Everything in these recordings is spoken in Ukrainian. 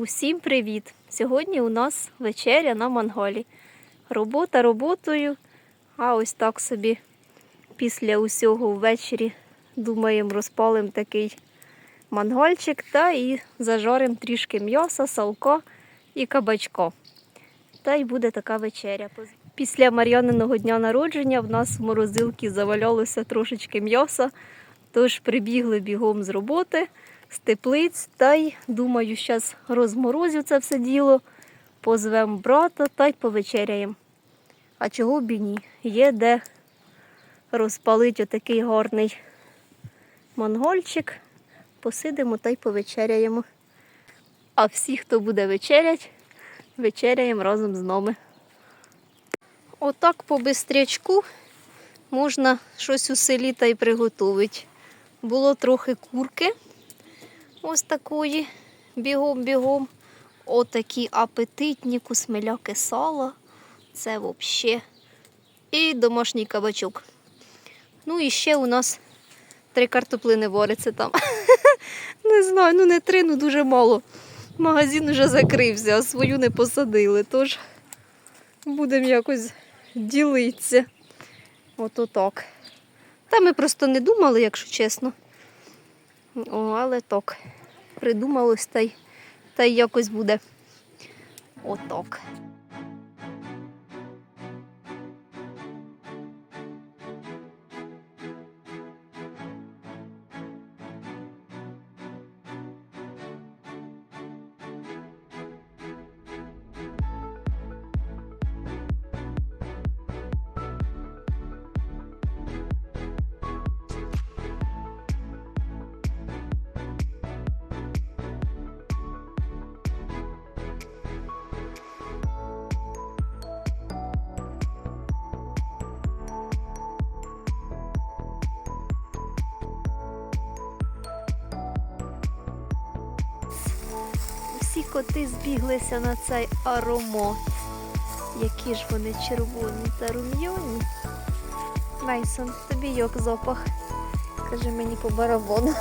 Усім привіт! Сьогодні у нас вечеря на манголі. Робота роботою, а ось так собі після усього ввечері думаємо, розпалимо такий мангольчик та і зажаримо трішки м'яса, салко і кабачко. Та й буде така вечеря. Після Мар'яниного дня народження в нас в морозилці завалялося трошечки м'яса, тож прибігли бігом з роботи з теплиць та й думаю, зараз розморозю це все діло, позвемо брата та й повечеряємо. А чого б і ні? Є де розпалити отакий гарний монгольчик, посидимо та й повечеряємо. А всі, хто буде вечерять, вечеряємо разом з нами. Отак по бистрячку можна щось у селі та й приготувати. Було трохи курки ось такої, бігом-бігом. Отакі апетитні кусмеляки сала. Це взагалі. І домашній кабачок. Ну і ще у нас три картоплини вариться там. Не знаю, ну не три, ну дуже мало. Магазин вже закрився, а свою не посадили. Тож будемо якось ділитися. Ото так. Та ми просто не думали, якщо чесно. О, але так. Придумалось та й, та й якось буде. Отак. Всі коти збіглися на цей аромат. Які ж вони червоні та рум'яні. Мейсон, тобі як запах? Каже мені по барабану.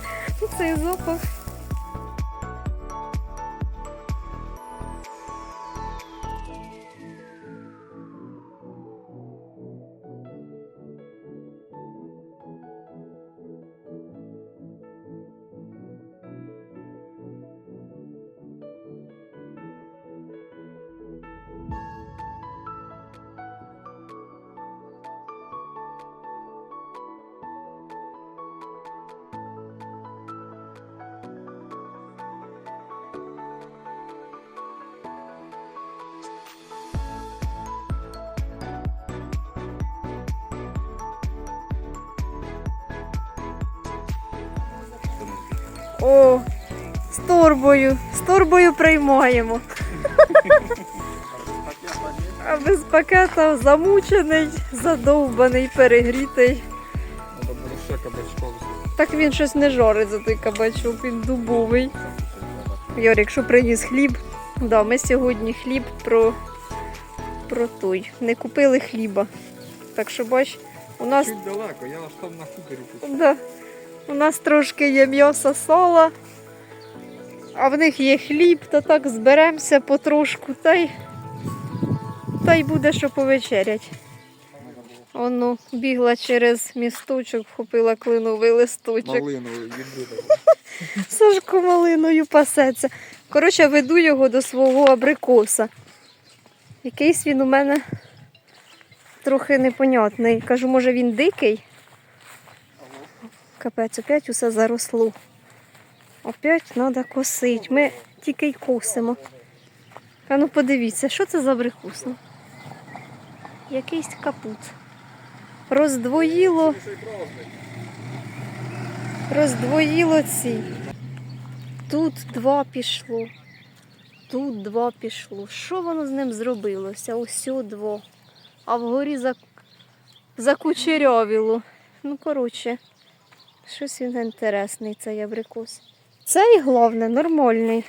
Цей запах. О, з торбою. З торбою приймаємо. А без пакета замучений, задовбаний, перегрітий. Так він щось не жорить за той кабачок, він дубовий. Йорик, що приніс хліб. Да, ми сьогодні хліб про, про той. Не купили хліба. Так що бач, у нас Чуть далеко, я аж там на хуторі тут. Да. У нас трошки є м'ясо сала, а в них є хліб, то так зберемося потрошку та й, та й буде що повечерять. Оно бігла через місточок, вхопила клиновий листочок. Малиновий. Сашко малиною пасеться. Коротше, веду його до свого абрикоса. Якийсь він у мене трохи непонятний. Кажу, може він дикий? Капець, опять усе заросло. Опять треба косити. Ми тільки й косимо. А ну подивіться, що це за абрикос? ну? Якийсь капут. Роздвоїло, роздвоїло ці. Тут два пішло. Тут два пішло. Що воно з ним зробилося? Ось два. А вгорі зак... закучерявіло. Ну, коротше, щось він інтересний, цей абрикос. Цей, головне, нормальний.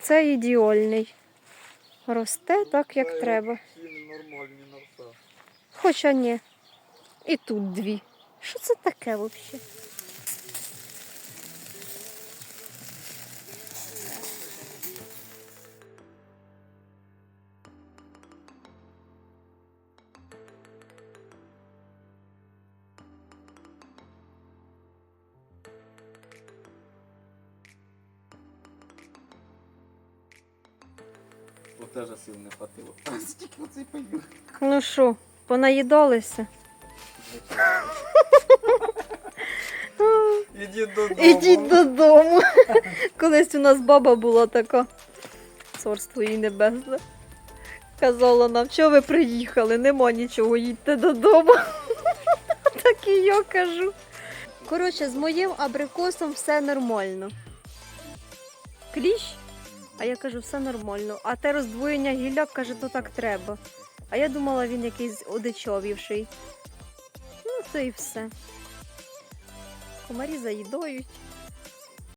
Це ідіольний. Росте так, як треба. Нормальні на все. Хоча ні. І тут дві. Що це таке взагалі? Теж сил не хватило. Ну що, понаїдалися? Ідіть додому. Ідіть додому. Колись у нас баба була така. Царство їй небесне. Казала нам, що ви приїхали, нема нічого, їдьте додому. Так і я кажу. Коротше, з моїм абрикосом все нормально. Кліщ? А я кажу, все нормально. А те роздвоєння гілляк каже, то так треба. А я думала, він якийсь одичовівший. Ну, то і все. Комарі заїдають.